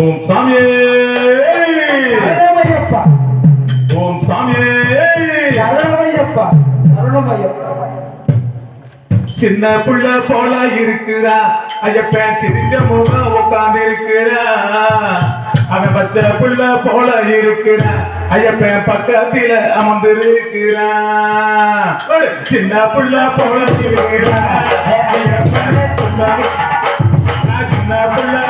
ஓம் சாமியே. சரணமையப்பா. ஓம் சாமியே. சரணமையப்பா. சரணமையப்பா. சின்ன புள்ள போல இருக்கிறா. ஐயப்பன் சிரிச்ச முகம் உட்கார்ந்து இருக்கிறா அவன் பச்சை புள்ள போல இருக்கிறா. ஐயப்பன் பக்கத்தில அமர்ந்து இருக்கிறான் சின்ன புள்ள போல இருக்கிறா. ஐயப்பன் சின்ன சின்ன புள்ள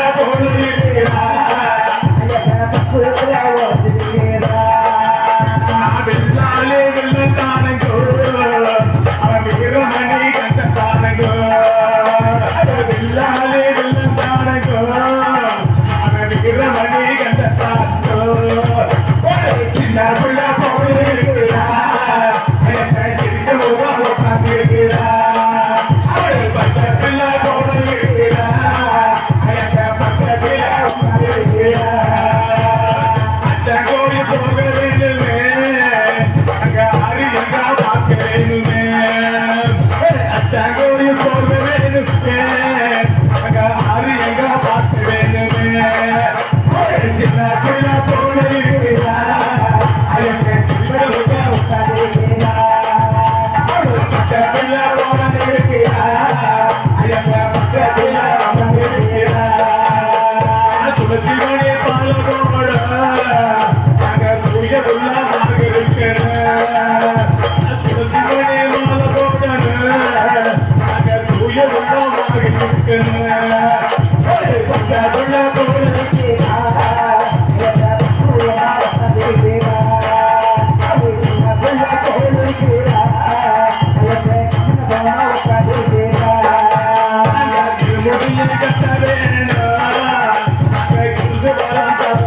அச்சங்கோடி போக வேண்டுமே அங்க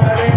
Amen.